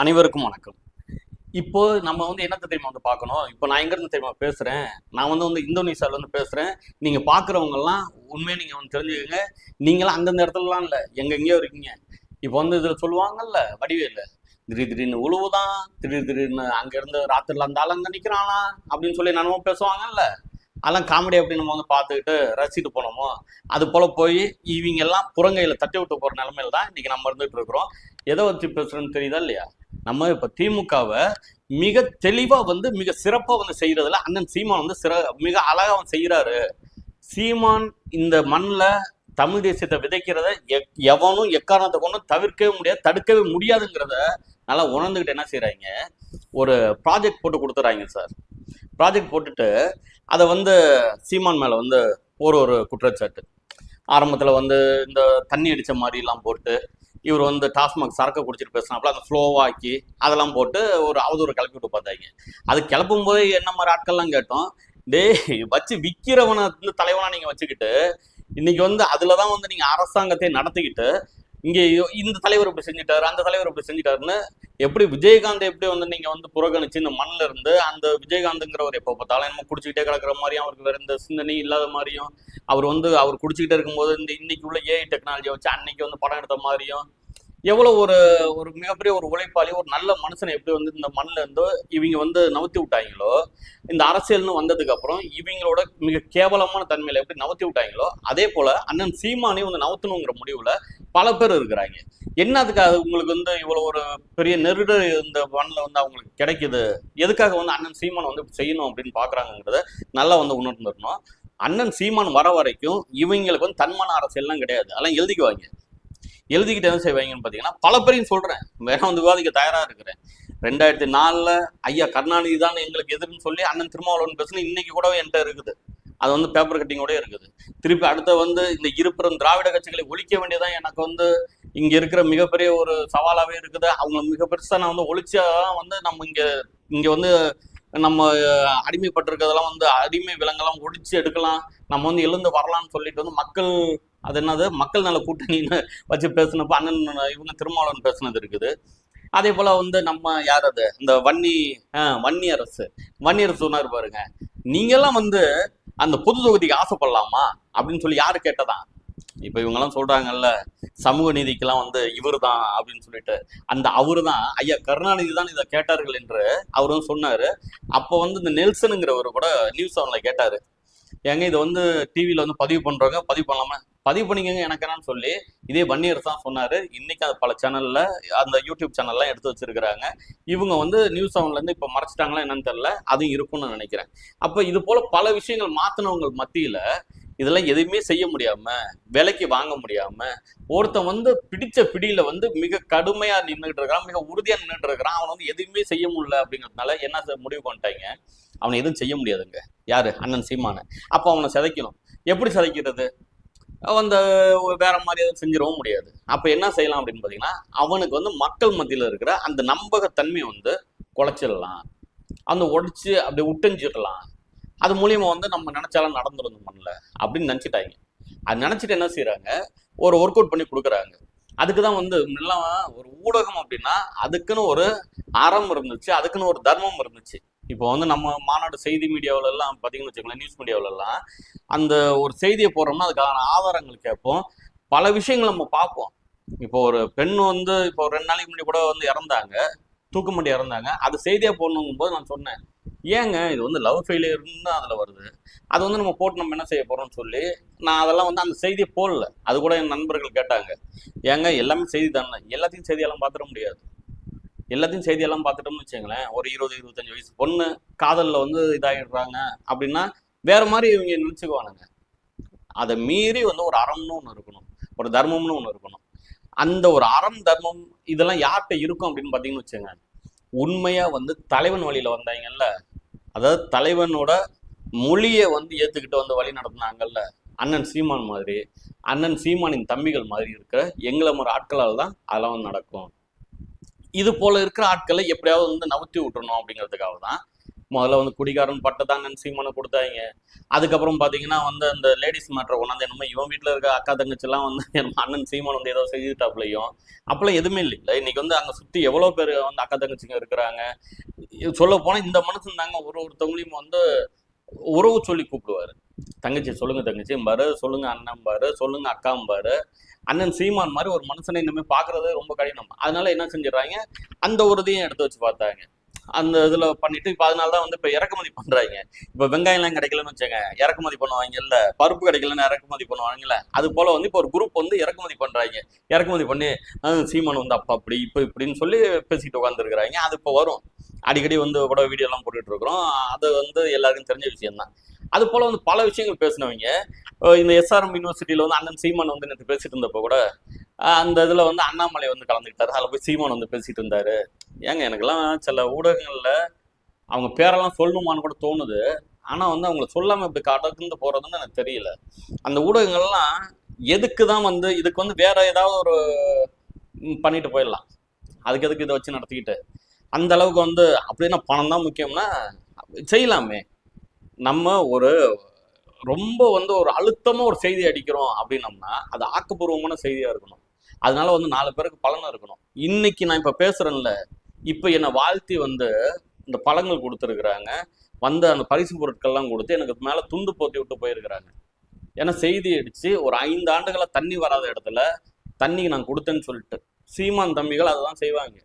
அனைவருக்கும் வணக்கம். இப்போ நம்ம வந்து என்னத்தை தெரியுமா வந்து பார்க்கணும்? இப்போ நான் எங்கேருந்து தெரியுமா பேசுகிறேன் நான் வந்து வந்து இந்தோனேஷியால இருந்து பேசுகிறேன் நீங்கள் பாக்குறவங்க உண்மையாக உண்மையை வந்து தெரிஞ்சுக்கோங்க. நீங்களாம் அந்தந்த இடத்துலலாம் இல்லை. எங்கெங்கேயோ இருக்கீங்க. இப்போ வந்து இதில் சொல்லுவாங்கல்ல வடிவேல திடீர் திடீர்னு உழுவுதான் திடீர் திடீர்னு அங்கேருந்து ராத்திரில அந்த ஆள் அங்கே நிற்கிறானா அப்படின்னு சொல்லி நானும் பேசுவாங்கல்ல. அதெல்லாம் காமெடி அப்படி நம்ம வந்து பார்த்துக்கிட்டு ரசிட்டு போனோமோ அது போல் போய் இவங்க எல்லாம் புறங்கையில் தட்டி விட்டு போகிற நிலமையில தான் இன்றைக்கி நம்ம இருந்துகிட்டு இருக்கிறோம். எதை வச்சு பேசுகிறோன்னு தெரியுதா இல்லையா? நம்ம இப்ப திமுகவை மிக தெளிவா வந்து மிக சிறப்பா வந்து செய்யறதுல அண்ணன் சீமான் வந்து சிற மிக அழகா வந்து செய்யறாரு. சீமான் இந்த மண்ணில் தமிழ் தேசியத்தை விதைக்கிறத எவனும் எக்காரணத்தை கொண்டும் தவிர்க்கவே முடியாது தடுக்கவே முடியாதுங்கிறத நல்லா உணர்ந்துக்கிட்டு என்ன செய்கிறாங்க ஒரு ப்ராஜெக்ட் போட்டு கொடுத்துறாங்க சார் ப்ராஜெக்ட் போட்டுட்டு அதை வந்து சீமான் மேலே வந்து ஒரு ஒரு குற்றச்சாட்டு. ஆரம்பத்தில் வந்து இந்த தண்ணி அடித்த மாதிரிலாம் போட்டு இவர் வந்து டாஸ்மாக் சரக்கு குடிச்சிட்டு பேசினாப்புல அந்த ஃப்ளோவாக்கி அதெல்லாம் போட்டு ஒரு அவதூறு கிளப்பி விட்டு பார்த்தாங்க. அது கிளப்பும் போது என்ன மாதிரி ஆட்கள்லாம் கேட்டோம் டேய் வச்சு விற்கிறவனை வந்து தலைவனா நீங்க வச்சுக்கிட்டு இன்னைக்கு வந்து அதில் தான் வந்து நீங்க அரசாங்கத்தை நடத்திக்கிட்டு இங்கே இந்த தலைவர் இப்படி செஞ்சுட்டாரு அந்த தலைவர் இப்படி செஞ்சுட்டாருன்னு எப்படி விஜயகாந்த் எப்படி வந்து நீங்க வந்து புறக்கணிச்சு இந்த மண்ணில் இருந்து அந்த விஜயகாந்த்ங்கிறவர் எப்போ பார்த்தாலும் என்னமோ குடிச்சுக்கிட்டே கிடக்குற மாதிரியும் அவருக்கு வேற இந்த சிந்தனை இல்லாத மாதிரியும் அவர் வந்து அவர் குடிச்சுக்கிட்டே இருக்கும்போது இந்த இன்னைக்கு உள்ள ஏஐ டெக்னாலஜியை வச்சு அன்னைக்கு வந்து படம் எடுத்த மாதிரியும் எவ்வளவு ஒரு ஒரு மிகப்பெரிய ஒரு உழைப்பாளி ஒரு நல்ல மனுஷனை எப்படி வந்து இந்த மண்ணில் இருந்து இவங்க வந்து நவுத்தி விட்டாங்களோ இந்த அரசியல்னு வந்ததுக்கு அப்புறம் இவங்களோட மிக கேவலமான தன்மையில எப்படி நவுத்தி விட்டாங்களோ அதே போல அண்ணன் சீமானையும் வந்து நவுத்தணுங்கிற முடிவுல பல பேர் இருக்கிறாங்க. என்ன அதுக்காக உங்களுக்கு வந்து இவ்வளவு ஒரு பெரிய நெருடு இந்த மண்ணில் வந்து அவங்களுக்கு கிடைக்குது? எதுக்காக வந்து அண்ணன் சீமான் வந்து செய்யணும் அப்படின்னு பாக்குறாங்கிறத நல்லா வந்து உணர்ந்துடணும். அண்ணன் சீமான் வர வரைக்கும் இவங்களுக்கு வந்து தன்மான அரசியல்லாம் கிடையாது. அதெல்லாம் எழுதிக்குவாங்க. எழுதிக்கிட்டு என்ன செய்வாங்கன்னு பார்த்தீங்கன்னா பல பேரையும் சொல்கிறேன் வேற வந்து விவாதிக்க தயாராக இருக்கிறேன். ரெண்டாயிரத்தி நாலில் ஐயா கருணாநிதி தான் எங்களுக்கு எதிர்ன்னு சொல்லி அண்ணன் திருமாவளவன் பேசுன இன்னைக்கு கூட என்கிட்ட இருக்குது. அது வந்து பேப்பர் கட்டிங்கோடய இருக்குது. திருப்பி அடுத்த வந்து இந்த இருப்புறம் திராவிட கட்சிகளை ஒழிக்க வேண்டியதான் எனக்கு வந்து இங்கே இருக்கிற மிகப்பெரிய ஒரு சவாலாகவே இருக்குது. அவங்க மிக பெருசாக நான் வந்து ஒழிச்சா வந்து நம்ம இங்கே இங்கே வந்து நம்ம அடிமைப்பட்டிருக்கிறதெல்லாம் வந்து அடிமை விலங்கெல்லாம் ஒழிச்சு எடுக்கலாம். நம்ம வந்து எழுந்து வரலாம்னு சொல்லிட்டு வந்து மக்கள் அது என்னது? மக்கள் நல கூட்டணின்னு வச்சு பேசினப்ப அண்ணன் இவங்க திருமாவளவன் பேசுனது இருக்குது. அதே போல் வந்து நம்ம யார் அது? இந்த வன்னி வன்னி அரசு. வன்னி அரசு சொன்னார் பாருங்க நீங்கெல்லாம் வந்து அந்த பொது தொகுதிக்கு ஆசைப்படலாமா? அப்படின்னு சொல்லி யார் கேட்டதான் இப்ப இவங்கெல்லாம் சொல்றாங்கல்ல சமூக நீதிக்கெல்லாம் வந்து இவர் தான் அப்படின்னு சொல்லிட்டு. அந்த அவரு தான் ஐயா கருணாநிதி தான் இதை கேட்டார்கள் என்று அவரும் சொன்னாரு. அப்போ வந்து இந்த நெல்சனுங்கிறவர் கூட நியூஸ் அவனில் கேட்டாரு. ஏங்க இதை வந்து டிவியில் வந்து பதிவு பண்ணுறவங்க பதிவு பண்ணலாமா? பதிவு பண்ணிக்கங்க எனக்கு என்னன்னு சொல்லி இதே வன்னியர் தான் சொன்னார். இன்னைக்கு அது பல சேனலில் அந்த யூடியூப் சேனல்லாம் எடுத்து வச்சிருக்கிறாங்க. இவங்க வந்து நியூஸ் செவன்ல இப்போ மறைச்சிட்டாங்களா என்னன்னு தெரில அதுவும் இருக்கும்னு நினைக்கிறேன். அப்போ இது போல் பல விஷயங்கள் மாற்றினவங்க மத்தியில் இதெல்லாம் எதுவுமே செய்ய முடியாம விலைக்கு வாங்க முடியாம ஒருத்தன் வந்து பிடிச்ச பிடியில வந்து மிக கடுமையா நின்றுட்டு இருக்கிறான் மிக உறுதியா நின்றுட்டு இருக்கிறான். அவன் வந்து எதுவுமே செய்ய முடியல அப்படிங்கிறதுனால என்ன முடிவு பண்ணிட்டாங்க? அவனை எதுவும் செய்ய முடியாதுங்க. யாரு? அண்ணன் சீமான. அப்ப அவனை சிதைக்கணும். எப்படி சிதைக்கிறது? அந்த வேற மாதிரி எதுவும் செஞ்சிடவும் முடியாது. அப்ப என்ன செய்யலாம் அப்படின்னு பாத்தீங்கன்னா அவனுக்கு வந்து மக்கள் மத்தியில இருக்கிற அந்த நம்பகத்தன்மையை வந்து குலைச்சிடலாம். அந்த உடைச்சு அப்படி உட்டஞ்சிடலாம். அது மூலியமா வந்து நம்ம நினைச்சாலும் நடந்துடும் பண்ணல அப்படின்னு நினைச்சிட்டாங்க. அது நினச்சிட்டு என்ன செய்கிறாங்க ஒரு ஒர்க் அவுட் பண்ணி கொடுக்குறாங்க. அதுக்கு தான் வந்து முன்னெல்லாம் ஒரு ஊடகம் அப்படின்னா அதுக்குன்னு ஒரு அறம் இருந்துச்சு அதுக்குன்னு ஒரு தர்மம் இருந்துச்சு. இப்போ வந்து நம்ம மாநாடு செய்தி மீடியாவில எல்லாம் பார்த்தீங்கன்னு வச்சுக்கோங்களேன் நியூஸ் மீடியாவுல எல்லாம் அந்த ஒரு செய்தியை போடுறோம்னா அதுக்கான ஆதாரங்கள் கேட்போம். பல விஷயங்கள் நம்ம பார்ப்போம். இப்போ ஒரு பெண் வந்து இப்போ ரெண்டு நாளைக்கு முன்னாடி கூட வந்து இறந்தாங்க. தூக்குமண்டி இறந்தாங்க. அது செய்தியாக போடணுங்கும் போது நான் சொன்னேன். ஏங்க இது வந்து லவ் ஃபெயிலியர்னு அதில் வருது. அது வந்து நம்ம போட்டு நம்ம என்ன செய்ய போகிறோம்னு சொல்லி நான் அதெல்லாம் வந்து அந்த செய்தியை போடல. அது கூட என் நண்பர்கள் கேட்டாங்க. ஏங்க எல்லாமே செய்தி தானே? எல்லாத்தையும் செய்தியெல்லாம் பார்த்துட முடியாது. எல்லாத்தையும் செய்தியெல்லாம் பார்த்துட்டோம்னு வச்சுங்களேன் ஒரு இருபது இருபத்தஞ்சு வயசு பொண்ணு காதலில் வந்து இதாகிடுறாங்க அப்படின்னா வேற மாதிரி இவங்க நினச்சிக்குவானுங்க. அதை மீறி வந்து ஒரு அறம்னு ஒன்று இருக்கணும். ஒரு தர்மம்னு ஒன்று இருக்கணும். அந்த ஒரு அறம் தர்மம் இதெல்லாம் யார்கிட்ட இருக்கும் அப்படின்னு பார்த்தீங்கன்னு வச்சுங்க உண்மையாக வந்து தலைவன் வழியில் வந்தாங்கல்ல அதாவது தலைவனோட மொழியை வந்து ஏற்றுக்கிட்டு வந்து வழி நடத்தினாங்கல்ல அண்ணன் சீமான் மாதிரி அண்ணன் சீமானின் தம்பிகள் மாதிரி இருக்கிற எங்களை மாதிரி ஆட்களால் தான் அதெல்லாம் வந்து நடக்கும். இது போல இருக்கிற ஆட்களை எப்படியாவது வந்து நவுத்தி விட்டுறணும் அப்படிங்கிறதுக்காக தான் முதல்ல வந்து குடிகாரன் பட்டை பட்டதாங்கன்னு சீமானை கொடுத்தாங்க. அதுக்கப்புறம் பார்த்தீங்கன்னா வந்து அந்த லேடிஸ் மேட்ரை கொண்டாந்து என்னமோ இவன் வீட்டில் இருக்க அக்கா தங்கச்சிலாம் வந்து என் அண்ணன் சீமான் வந்து ஏதோ செஞ்சுட்டாப்லையும் அப்பெல்லாம் எதுவுமே இல்லை. இன்னைக்கு வந்து அங்கே சுற்றி எவ்வளோ பேர் வந்து அக்கா தங்கச்சிங்க இருக்கிறாங்க. சொல்ல போனால் இந்த மனுஷன் தாங்க ஒரு ஒருத்தவங்களையும் வந்து உறவு சொல்லி கூப்பிடுவாரு. தங்கச்சி சொல்லுங்க தங்கச்சி பாரு சொல்லுங்க அண்ணன் பாரு சொல்லுங்க அக்காம் அண்ணன் சீமான் மாதிரி ஒரு மனுஷனை இனிமேல் பார்க்கறது ரொம்ப கடினம். அதனால என்ன செஞ்சிடறாங்க? அந்த ஒரு இதையும் எடுத்து வச்சு பார்த்தாங்க. அந்த இதுல பண்ணிட்டு இப்ப அதனால தான் வந்து இப்ப இறக்குமதி பண்றாங்க. இப்ப வெங்காயம் எல்லாம் கிடைக்கலன்னு வச்சுங்க இறக்குமதி பண்ணுவாங்க இல்ல பருப்பு கிடைக்கலன்னு இறக்குமதி பண்ணுவாங்கல்ல. அது போல வந்து இப்போ ஒரு குரூப் வந்து இறக்குமதி பண்றாங்க. இறக்குமதி பண்ணி சீமான் வந்து அப்பா அப்படி இப்ப இப்படின்னு சொல்லி பேசிட்டு உட்காந்துருக்குறாங்க அது இப்போ வரும். அடிக்கடி வந்து கூட வீடியோ எல்லாம் போட்டுட்டு இருக்கிறோம். அது வந்து எல்லாருக்கும் தெரிஞ்ச விஷயம் தான். அது போல வந்து பல விஷயங்கள் பேசினவங்க. இந்த எஸ்ஆர்எம் யூனிவர்சிட்டியில வந்து அண்ணன் சீமான் வந்து நேற்று பேசிட்டு இருந்தப்போ கூட அந்த இதுல வந்து அண்ணாமலை வந்து கலந்துக்கிட்டாரு. அதில் போய் சீமான் வந்து பேசிட்டு இருந்தாரு. ஏங்க எனக்கெல்லாம் சில ஊடகங்களில் அவங்க பேரெல்லாம் சொல்லணுமான்னு கூட தோணுது. ஆனால் வந்து அவங்கள சொல்லாமல் இப்படி கடந்து போகிறதுன்னு எனக்கு தெரியல. அந்த ஊடகங்கள்லாம் எதுக்கு தான் வந்து இதுக்கு வந்து வேற ஏதாவது ஒரு பண்ணிட்டு போயிடலாம். அதுக்கு எதுக்கு இதை வச்சு நடத்திக்கிட்டு? அந்த அளவுக்கு வந்து அப்படின்னா பணம் தான் முக்கியம்னா செய்யலாமே. நம்ம ஒரு ரொம்ப வந்து ஒரு அழுத்தமாக ஒரு செய்தி அடிக்கிறோம் அப்படின்னம்னா அது ஆக்கப்பூர்வமான செய்தியாக இருக்கணும். அதனால வந்து நாலு பேருக்கு பலனும் இருக்கணும். இன்னைக்கு நான் இப்போ பேசுறேன்ல இப்போ என்னை வாழ்த்தி வந்து இந்த பழங்கள் கொடுத்துருக்குறாங்க. வந்த அந்த பரிசு பொருட்கள்லாம் கொடுத்து எனக்கு மேலே துண்டு போத்தி விட்டு போயிருக்கிறாங்க. ஏன்னா செய்தி அடித்து ஒரு ஐந்து ஆண்டுகளாக தண்ணி வராத இடத்துல தண்ணி நான் கொடுத்தேன்னு சொல்லிட்டு. சீமான் தம்பிகள் அதெல்லாம் செய்வாங்க.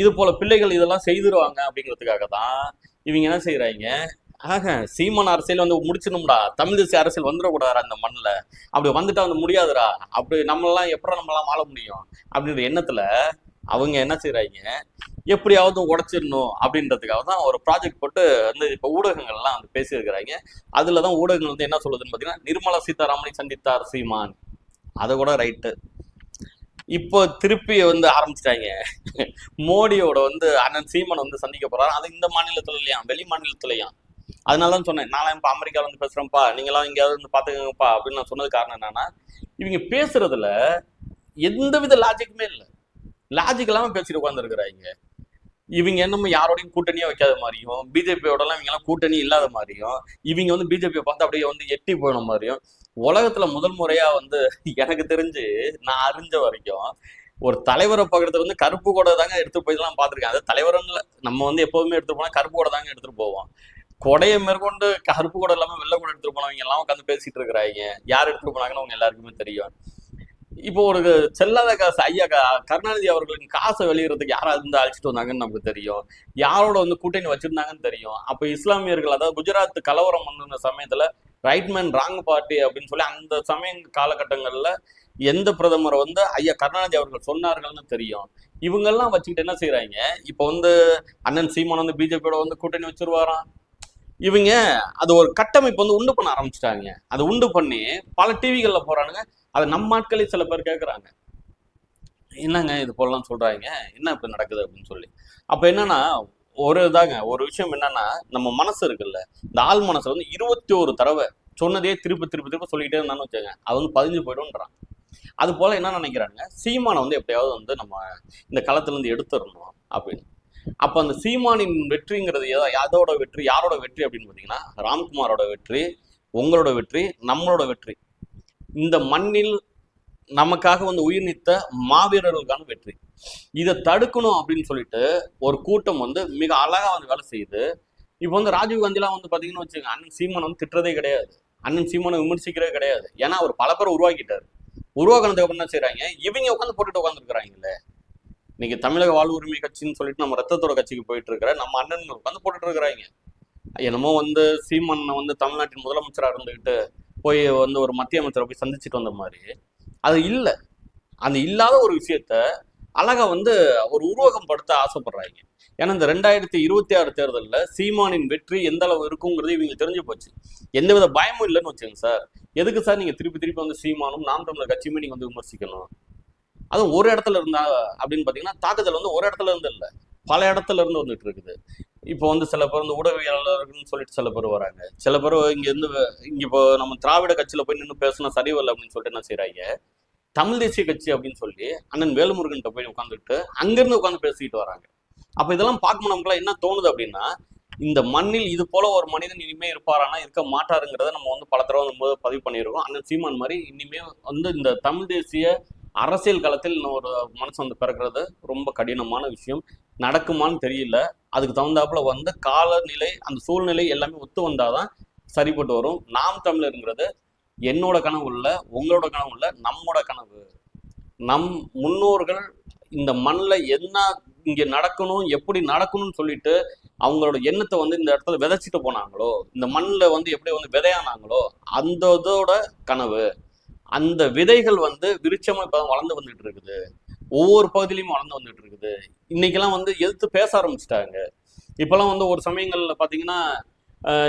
இது போல பிள்ளைகள் இதெல்லாம் செய்திருவாங்க அப்படிங்கிறதுக்காக தான் இவங்க என்ன செய்கிறாங்க ஆக சீமான் அரசியல் வந்து முடிச்சிடணும்டா. தமிழ் தேசிய அரசியல் வந்துடக்கூடாதா அந்த மண்ணில். அப்படி வந்துட்டா வந்து முடியாதுடா. அப்படி நம்மளாம் எப்படா நம்மளாம் வாழ முடியும்? அப்படின்ற எண்ணத்தில் அவங்க என்ன செய்கிறாங்க எப்படியாவது உடைச்சிடணும் அப்படின்றதுக்காக தான் ஒரு ப்ராஜெக்ட் போட்டு வந்து இப்போ ஊடகங்கள்லாம் வந்து பேசியிருக்கிறாங்க. அதில் தான் ஊடகங்கள் வந்து என்ன சொல்லுதுன்னு பார்த்தீங்கன்னா நிர்மலா சீதாராமனை சந்தித்தார் சீமான். அதை கூட ரைட்டு இப்போ திருப்பி வந்து ஆரம்பிச்சிட்டாங்க. மோடியோட வந்து அண்ணன் சீமன் வந்து சந்திக்க போறாரு. அது இந்த மாநிலத்துல இல்லையா வெளி மாநிலத்துலயா அதனால தான் சொன்னேன் நான் இப்போ அமெரிக்கால வந்து பேசுறேன்ப்பா நீங்களாம் எங்கேயாவது வந்து பாத்துக்கங்கப்பா அப்படின்னு நான் சொன்னது காரணம் என்னன்னா இவங்க பேசுறதுல எந்தவித லாஜிக்குமே இல்லை. லாஜிக் இல்லாம பேசிட்டு உட்காந்துருக்குறாங்க இவங்க என்னமோ யாரோடையும் கூட்டணியே வைக்காத மாதிரியும் பிஜேபியோடலாம் இவங்கெல்லாம் கூட்டணி இல்லாத மாதிரியும் இவங்க வந்து பிஜேபியை பார்த்து அப்படியே வந்து எட்டி போன மாதிரியும் உலகத்துல முதல் முறையா வந்து எனக்கு தெரிஞ்சு நான் அறிஞ்ச வரைக்கும் ஒரு தலைவரை பார்க்கறது வந்து கருப்பு கூட தாங்க எடுத்து போய் பார்த்துருக்கேன். அது தலைவர்னு நம்ம வந்து எப்போதுமே எடுத்துட்டு போனா கருப்பு கூட தாங்க எடுத்துட்டு போவோம். கொடையை மேற்கொண்டு கருப்பு கூட இல்லாம வெள்ளை கூட எடுத்துட்டு போனவங்க எல்லாம் உட்காந்து பேசிட்டு இருக்கிறாங்க. யார் எடுத்துட்டு போனாங்கன்னு அவங்க எல்லாருக்குமே தெரியும். இப்போ ஒரு செல்லாத காசு ஐயா கருணாநிதி அவர்களுக்கு காசை வெளியிடறதுக்கு யாராவது இருந்து அழைச்சிட்டு வந்தாங்கன்னு நமக்கு தெரியும். யாரோட வந்து கூட்டணி வச்சிருந்தாங்கன்னு தெரியும். அப்ப இஸ்லாமியர்கள் அதாவது குஜராத் கலவரம் பண்ணுன சமயத்துல ரைட் மேன் ராங் பார்ட்டி அப்படின்னு சொல்லி அந்த சமய காலகட்டங்கள்ல எந்த பிரதமரை வந்து ஐயா கருணாநிதி அவர்கள் சொன்னார்கள்னு தெரியும். இவங்கெல்லாம் வச்சுக்கிட்டு என்ன செய்கிறாங்க இப்போ வந்து அண்ணன் சீமான் வந்து பிஜேபியோட வந்து கூட்டணி வச்சிருவாராம். இவங்க அது ஒரு கட்டமைப்பு வந்து உண்டு பண்ண ஆரம்பிச்சிட்டாங்க. அதை உண்டு பண்ணி பல டிவிகளில் போறானுங்க. அதை நம்ம ஆட்களே சில பேர் கேட்குறாங்க என்னங்க இது போலலாம் சொல்கிறாங்க என்ன இப்படி நடக்குது அப்படின்னு சொல்லி. அப்போ என்னன்னா ஒரு இதாங்க ஒரு விஷயம் என்னன்னா நம்ம மனசு இருக்குல்ல இந்த ஆள் மனசு வந்து இருபத்தி ஒரு தடவை சொன்னதே திருப்பி திருப்பி திருப்பி சொல்லிக்கிட்டே இருந்தான்னு வச்சுங்க அது வந்து பதிஞ்சு போயிடும்ன்றான். அது போல என்ன நினைக்கிறாங்க சீமானை வந்து எப்படியாவது வந்து நம்ம இந்த களத்துலேருந்து எடுத்துடணும் அப்படின்னு. அப்போ அந்த சீமானின் வெற்றிங்கிறது எதோ- யாரோட வெற்றி யாரோட வெற்றி அப்படின்னு பார்த்தீங்கன்னா ராம்குமாரோட வெற்றி உங்களோட வெற்றி நம்மளோட வெற்றி. இந்த மண்ணில் நமக்காக வந்து உயிர் நீத்த மாவீரர்களுக்கான வெற்றி. இதை தடுக்கணும் அப்படின்னு சொல்லிட்டு ஒரு கூட்டம் வந்து மிக அழகா வந்து வேலை செய்யுது. இப்போ வந்து ராஜீவ் காந்திலாம் வந்து பாத்தீங்கன்னு வச்சுக்கோங்க அண்ணன் சீமான் வந்து திட்டுறதே கிடையாது. அண்ணன் சீமனை விமர்சிக்கிறதே கிடையாது. ஏன்னா அவர் பல பேர் உருவாக்கிட்டாரு. உருவாக்கினதுக்கு அப்புறம் என்ன செய்றாங்க? இவங்க உட்காந்து போட்டுட்டு உட்காந்துருக்குறாங்கல்ல இன்னைக்கு தமிழக வாழ்வு உரிமை கட்சின்னு சொல்லிட்டு நம்ம ரத்தத்தோட கட்சிக்கு போயிட்டு இருக்கிற நம்ம அண்ணன் உட்காந்து போட்டுட்டு இருக்கிறாங்க. என்னமோ வந்து சீமன் வந்து தமிழ்நாட்டின் முதலமைச்சராக இருந்துகிட்டு போய் வந்து ஒரு மத்திய அமைச்சரை போய் சந்திச்சுட்டு வந்த மாதிரி அது இல்லை. அந்த இல்லாத ஒரு விஷயத்த அழகா வந்து ஒரு உருவகம் படுத்த ஆசைப்படுறாங்க. ஏன்னா இந்த ரெண்டாயிரத்தி இருபத்தி ஆறு தேர்தலில் சீமானின் வெற்றி எந்த அளவு இருக்குங்கிறது இவங்க தெரிஞ்சு போச்சு. எந்தவித பயமும் இல்லைன்னு வச்சுங்க சார். எதுக்கு சார் நீங்கள் திருப்பி திருப்பி வந்து சீமானும் நாம் தமிழர் கட்சியுமே நீங்கள் வந்து விமர்சிக்கணும்? அதுவும் ஒரு இடத்துல இருந்தா அப்படின்னு பார்த்தீங்கன்னா தாக்குதல் வந்து ஒரு இடத்துல இருந்து இல்லை. பல இடத்துல இருந்து வந்துட்டு இருக்குது. இப்போ வந்து சில பேர் வந்து ஊடகவியலாளர்கள்னு சொல்லிட்டு சில பேர் வராங்க. சில பேர் இங்கேருந்து இங்கே இங்க இப்போ நம்ம திராவிட கட்சியில போய் நின்று பேசினா சரிவல்ல அப்படின்னு சொல்லிட்டு என்ன செய்கிறாங்க தமிழ் தேசிய கட்சி அப்படின்னு சொல்லி அண்ணன் வேலுமுருகன்ட்ட போய் உட்காந்துட்டு அங்கிருந்து உட்காந்து பேசிக்கிட்டு வராங்க. அப்ப இதெல்லாம் பார்க்கும்போது நமக்குலாம் என்ன தோணுது அப்படின்னா இந்த மண்ணில் இது போல ஒரு மனிதன் இனிமே இருப்பாரானா இருக்க மாட்டாருங்கிறத நம்ம வந்து பல தடவை நம்ம பதிவு பண்ணியிருக்கோம். அண்ணன் சீமான் மாதிரி இனிமே வந்து இந்த தமிழ் தேசிய அரசியல் களத்தில் இன்னும் ஒரு மனசு வந்து பிறக்கிறது ரொம்ப கடினமான விஷயம். நடக்குமான்னு தெரியல. அதுக்கு தகுந்தாப்புல வந்து காலநிலை அந்த சூழ்நிலை எல்லாமே ஒத்து வந்தாதான் சரிப்பட்டு வரும். நாம் தமிழருங்கிறது என்னோட கனவு இல்ல உங்களோட கனவு இல்ல நம்மோட கனவு. நம் முன்னோர்கள் இந்த மண்ணில் என்ன இங்கே நடக்கணும் எப்படி நடக்கணும்னு சொல்லிட்டு அவங்களோட எண்ணத்தை வந்து இந்த இடத்துல விதைச்சிட்டு போனாங்களோ இந்த மண்ணில் வந்து எப்படி வந்து விதையானாங்களோ அந்த இதோட கனவு. அந்த விதைகள் வந்து விருட்சமா இப்போ வளர்ந்து வந்துட்டு இருக்குது. ஒவ்வொரு பகுதியிலையும் வளர்ந்து வந்துட்டு இருக்குது. இன்னைக்கெல்லாம் வந்து எதிர்த்து பேச ஆரம்பிச்சிட்டாங்க. இப்பெல்லாம் வந்து ஒரு சமயங்களில் பார்த்தீங்கன்னா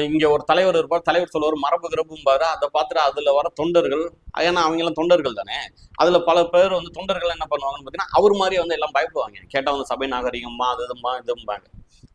இங்கே ஒரு தலைவர் இருப்பார். தலைவர் சொல்லுவார் மரபு கிரபும்பாரு அதை பார்த்துட்டு அதில் வர தொண்டர்கள் ஏன்னா அவங்கெல்லாம் தொண்டர்கள் தானே. அதில் பல பேர் வந்து தொண்டர்கள் என்ன பண்ணுவாங்கன்னு பார்த்தீங்கன்னா அவர் மாதிரி வந்து எல்லாம் பயப்படுவாங்க. கேட்டால் வந்து சபை நாகரிகமா அது இதுமா இதும்பாங்க.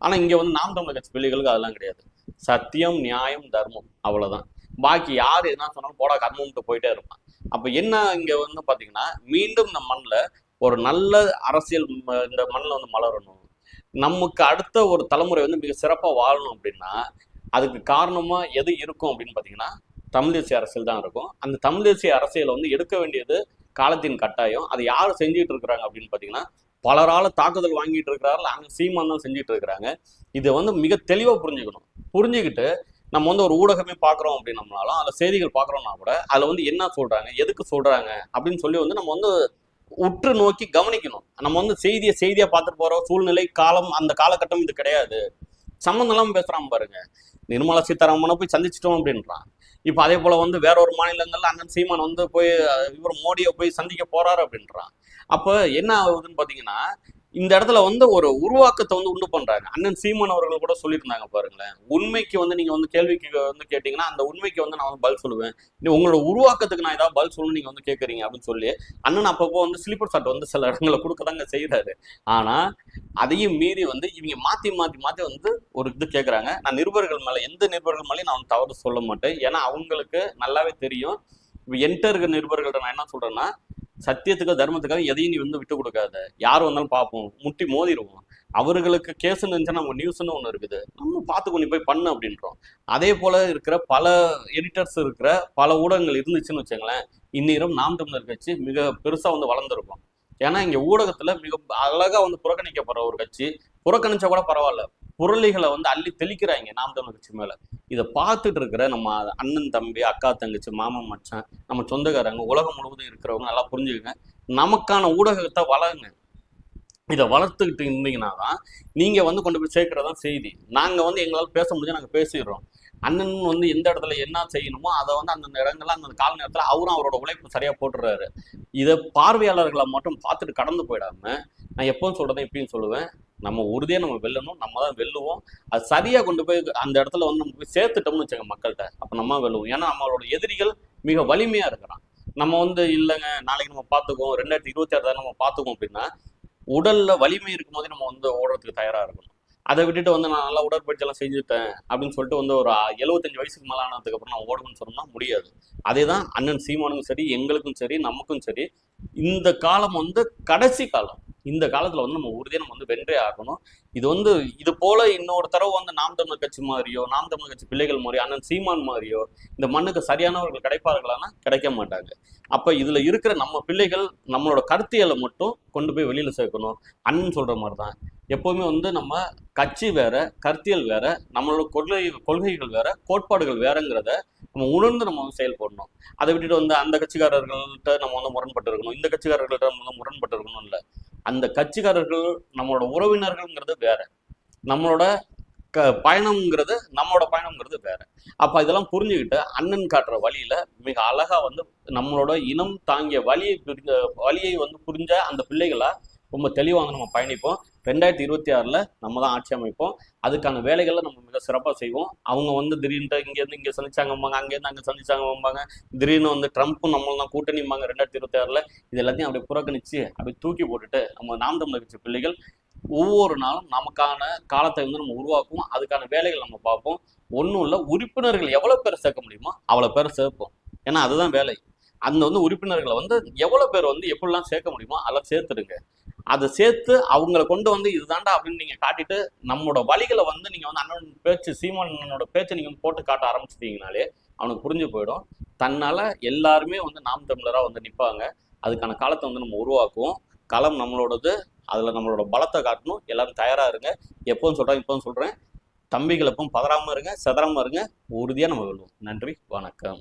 ஆனால் இங்கே வந்து நாம் தமிழர் கட்சி பிள்ளைகளுக்கு அதெல்லாம் கிடையாது. சத்தியம் நியாயம் தர்மம் அவ்வளோதான் பாக்கி யார் என்ன சொன்னாலும் போடா கர்மம்ட்டு போயிட்டே இருப்பான். அப்ப என்ன இங்க வந்து பாத்தீங்கன்னா மீண்டும் இந்த மண்ணில் ஒரு நல்ல அரசியல் ம- இந்த மண்ணில் வந்து மலரணும். நமக்கு அடுத்த ஒரு தலைமுறை வந்து மிக சிறப்பாக வாழணும் அப்படின்னா அதுக்கு காரணமாக எது இருக்கும் அப்படின்னு பார்த்தீங்கன்னா தமிழ் தேசிய அரசியல் தான் இருக்கும். அந்த தமிழ் தேசிய அரசியலை வந்து எடுக்க வேண்டியது காலத்தின் கட்டாயம். அது யார் செஞ்சுட்டு இருக்கிறாங்க அப்படின்னு பார்த்தீங்கன்னா பலரால் தாக்குதல் வாங்கிட்டு இருக்கிறார்கள் அங்கே சீமான் தான் செஞ்சுட்டு இருக்கிறாங்க. இதை வந்து மிக தெளிவாக புரிஞ்சுக்கணும். புரிஞ்சுக்கிட்டு நம்ம வந்து ஒரு ஊடகமே பார்க்குறோம் அப்படின்னம்னாலும் அதில் செய்திகள் பார்க்குறோம்னா கூட அதில் வந்து என்ன சொல்றாங்க எதுக்கு சொல்றாங்க அப்படின்னு சொல்லி வந்து நம்ம வந்து உற்று நோக்கி கவனிக்கணும். நம்ம வந்து செய்தியை செய்தியாக பார்த்துட்டு போகிற சூழ்நிலை காலம் அந்த காலகட்டம் இது கிடையாது. சம்மந்தம் இல்லாம பேசுறான் பாருங்க. நிர்மலா சீதாராமனை போய் சந்திச்சிட்டோம் அப்படின்றான். இப்போ அதே போல வந்து வேற ஒரு மாநிலங்கள்ல அண்ணன் சீமான் வந்து போய் இவர் மோடியை போய் சந்திக்க போறாரு அப்படின்றான். அப்போ என்ன ஆகுதுன்னு பார்த்தீங்கன்னா இந்த இடத்துல வந்து ஒரு உருவாக்கத்தை வந்து உண்டு பண்றாங்க அண்ணன் சீமான் அவர்கள் கூட சொல்லியிருந்தாங்க பாருங்களேன். உண்மைக்கு வந்து நீங்க வந்து கேள்விக்கு வந்து கேட்டீங்கன்னா அந்த உண்மைக்கு வந்து நான் வந்து பல் சொல்லுவேன். உங்களோட உருவாக்கத்துக்கு நான் ஏதாவது பல் சொல்லணும் நீங்க வந்து கேட்குறீங்க அப்படின்னு சொல்லி அண்ணன் அப்பப்போ வந்து ஸ்லீப்பர் ஷாட் வந்து சில இடங்களை கொடுக்கதாங்க செய்யறாரு ஆனா அதையும் மீறி வந்து இவங்க மாத்தி மாத்தி மாத்தி வந்து ஒரு இது கேட்குறாங்க நான் நிருபர்கள் மேல எந்த நிருபர்கள் மேலேயும் நான் வந்து தவறு சொல்ல மாட்டேன். ஏன்னா அவங்களுக்கு நல்லாவே தெரியும். இப்போ என்கிட்ட இருக்க நிருபர்கள்ட்ட நான் என்ன சொல்றேன்னா சத்தியத்துக்கு தர்மத்துக்காக எதையும் நீ வந்து விட்டு கொடுக்காத. யார் வந்தாலும் பார்ப்போம். முட்டி மோதிடுவோம் அவர்களுக்கு கேஸ்ன்னு இருந்துச்சுன்னா நம்ம நியூஸ்னு ஒன்று இருக்குது. நம்ம பார்த்துக்கோ நீ போய் பண்ணு அப்படின்றோம். அதே போல இருக்கிற பல எடிட்டர்ஸ் இருக்கிற பல ஊடகங்கள் இருந்துச்சுன்னு வச்சுங்களேன் இந்நேரம் நாம் தமிழர் கட்சி மிக பெருசாக வந்து வளர்ந்துருக்கும். ஏன்னா இங்க ஊடகத்துல மிக அழகா வந்து புறக்கணிக்கப்படுற ஒரு கட்சி. புறக்கணிச்சா கூட பரவாயில்ல. புரளிகளை வந்து அள்ளி தெளிக்கிறாங்க நாம் தமிழ் கட்சி மேல. இதை பார்த்துட்டு இருக்கிற நம்ம அண்ணன் தம்பி அக்கா தங்கச்சி மாமன் மச்சான் நம்ம சொந்தக்காரங்க உலகம் முழுவதும் இருக்கிறவங்க நல்லா புரிஞ்சுக்கங்க. நமக்கான ஊடகத்தை வளருங்க. இதை வளர்த்துக்கிட்டு இருந்தீங்கன்னா தான் நீங்கள் வந்து கொண்டு போய் சேர்க்கறதான் செய்தி. நாங்கள் வந்து எங்களால் பேச முடிஞ்சு நாங்கள் பேசிடுறோம். அண்ணன் வந்து எந்த இடத்துல என்ன செய்யணுமோ அதை வந்து அந்தந்த இடங்கள்ல அந்த கால நேரத்தில் அவரும் அவரோட உழைப்பு சரியாக போட்டுறாரு இதை பார்வையாளர்களை மட்டும் பார்த்துட்டு கடந்து போயிடாம நான் எப்பவும் சொல்றதை எப்படின்னு சொல்லுவேன். நம்ம உறுதியாக நம்ம வெல்லணும் நம்ம தான் வெல்லுவோம். அது சரியாக கொண்டு போய் அந்த இடத்துல வந்து நம்ம போய் சேர்த்துட்டோம்னு வச்சுக்கோங்க மக்கள்கிட்ட. அப்போ நம்ம வெல்லுவோம். ஏன்னா நம்மளோட எதிரிகள் மிக வலிமையாக இருக்கிறான். நம்ம வந்து இல்லைங்க நாளைக்கு நம்ம பார்த்துக்குவோம். ரெண்டாயிரத்தி இருபத்தி ஆறு நம்ம பார்த்துக்குவோம் அப்படின்னா உடலில் வலிமை இருக்கும் போதே நம்ம வந்து ஓடுறதுக்கு தயாராக இருக்கணும். அதை விட்டுட்டு வந்து நான் நல்லா உடற்பயிற்சியெல்லாம் செஞ்சுட்டேன் அப்படின்னு சொல்லிட்டு வந்து ஒரு எழுபத்தஞ்சு வயசுக்கு மேலானதுக்கு அப்புறம் நான் ஓடணும்னு சொன்னா முடியாது. அதே தான் அண்ணன் சீமானுக்கும் சரி எங்களுக்கும் சரி நமக்கும் சரி இந்த காலம் வந்து கடைசி காலம். இந்த காலத்துல வந்து நம்ம உறுதியாக நம்ம வந்து வென்றே ஆகணும். இது வந்து இது போல இன்னொரு தடவை வந்து நாம் தமிழர் கட்சி மாதிரியோ நாம் தமிழர் கட்சி பிள்ளைகள் மாதிரியோ அண்ணன் சீமான் மாதிரியோ இந்த மண்ணுக்கு சரியானவர்கள் கிடைப்பார்களானா கிடைக்க மாட்டாங்க. அப்ப இதுல இருக்கிற நம்ம பிள்ளைகள் நம்மளோட கருத்தியலை மட்டும் கொண்டு போய் வெளியில சேர்க்கணும். அண்ணன் சொல்ற மாதிரி தான் எப்போவுமே வந்து நம்ம கட்சி வேற கருத்தியல் வேற நம்மளோட கொள்கை கொள்கைகள் வேற கோட்பாடுகள் வேறங்கிறத நம்ம உணர்ந்து நம்ம வந்து செயல்படணும். அதை விட்டுட்டு வந்து அந்த கட்சிக்காரர்கள்ட்ட நம்ம வந்து முரண்பட்டு இருக்கணும் இந்த கட்சிக்காரர்கள்ட்ட நம்ம வந்து முரண்பட்டு இருக்கணும் இல்லை. அந்த கட்சிக்காரர்கள் நம்மளோட உறவினர்கள்ங்கிறது வேற. நம்மளோட க பயணம்ங்கிறது நம்மளோட பயணம்ங்கிறது வேற. அப்போ இதெல்லாம் புரிஞ்சுக்கிட்டு அண்ணன் காட்டுற வழியில மிக அழகா வந்து நம்மளோட இனம் தாங்கிய வழியை புரிஞ்ச வழியை வந்து புரிஞ்ச அந்த பிள்ளைகளை ரொம்ப தெளிவாக நம்ம பயணிப்போம். ரெண்டாயிரத்தி இருபத்தி ஆறில் நம்ம தான் ஆட்சி அமைப்போம். அதுக்கான வேலைகளை நம்ம மிக சிறப்பாக செய்வோம். அவங்க வந்து திடீர்னு இங்கேருந்து இங்கே சந்திச்சாங்கம்பாங்க அங்கேருந்து அங்கே சந்திச்சாங்கம்பாங்க திடீர்னு வந்து ட்ரம்ப்பும் நம்மளும் தான் கூட்டணிம்பாங்க ரெண்டாயிரத்தி இருபத்தி ஆறில். இது எல்லாத்தையும் அப்படியே புறக்கணிச்சு அப்படியே தூக்கி போட்டுட்டு நம்ம நாம் தமிழர் கட்சி பிள்ளைகள் ஒவ்வொரு நாளும் நமக்கான காலத்தை வந்து நம்ம உருவாக்குவோம். அதுக்கான வேலைகள் நம்ம பார்ப்போம். ஒன்றும் இல்லை உறுப்பினர்கள் எவ்வளோ பேர் சேர்க்க முடியுமோ அவ்வளோ பேர் சேர்ப்போம். ஏன்னா அதுதான் வேலை. அந்த வந்து உறுப்பினர்களை வந்து எவ்வளோ பேர் வந்து எப்படிலாம் சேர்க்க முடியுமோ அதெல்லாம் சேர்த்துடுங்க. அதை சேர்த்து அவங்கள கொண்டு வந்து இதுதான்டா அப்படின்னு நீங்க காட்டிட்டு நம்மளோட வழிகளை வந்து நீங்க வந்து அண்ணன் பேச்சு சீமானோட பேச்சை நீங்க போட்டு காட்ட ஆரம்பிச்சிட்டீங்கனாலே அவனுக்கு புரிஞ்சு போயிடும். தன்னால எல்லாருமே வந்து நாம் தமிழராக வந்து நிற்பாங்க அதுக்கான காலத்தை வந்து நம்ம உருவாக்குவோம். களம் நம்மளோடது. அதில் நம்மளோட பலத்தை காட்டணும். எல்லாரும் தயாராக இருங்க. எப்பவும் சொல்கிறேன் இப்போவும் சொல்கிறேன் தம்பிகள் எப்பவும் பதறாமல் இருங்க செதறாமல் இருங்க. உறுதியாக நம்ம வெல்வோம். நன்றி வணக்கம்.